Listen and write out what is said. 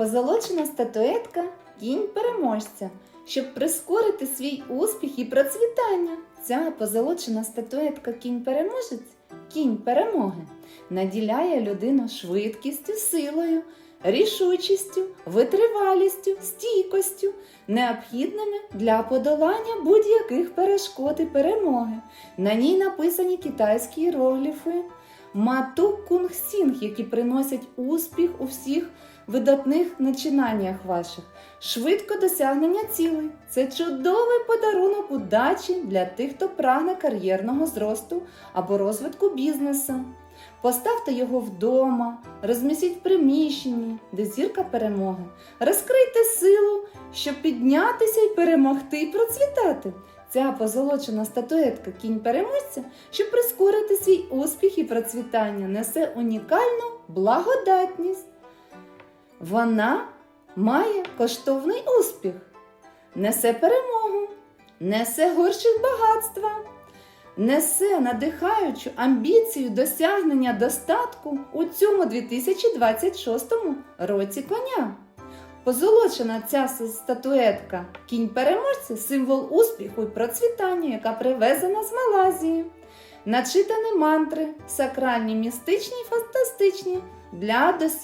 Позолочена статуетка кінь переможця, щоб прискорити свій успіх і процвітання. Ця позолочена статуетка кінь переможець, кінь перемоги, наділяє людину швидкістю, силою, рішучістю, витривалістю, стійкостю, необхідними для подолання будь-яких перешкод і перемоги. На ній написані китайські іерогліфи Матук Кунг Сінг, які приносять успіх у всіх видатних начинаннях ваших. Швидко досягнення цілей. Це чудовий подарунок удачі для тих, хто прагне кар'єрного зросту або розвитку бізнесу. Поставте його вдома, розмістіть в приміщенні, де зірка перемоги. Розкрийте силу, щоб піднятися і перемогти і процвітати. Ця позолочена статуетка кінь переможця, щоб прискорити свій успіх і процвітання, несе унікальну благодатність. Вона має коштовний успіх, несе перемогу, несе горщик багатства, несе надихаючу амбіцію досягнення достатку у цьому 2026 році коня. Позолочена ця статуетка кінь переможця символ успіху і процвітання, яка привезена з Малазії. Начитані мантри, сакральні, містичні і фантастичні для досягнення.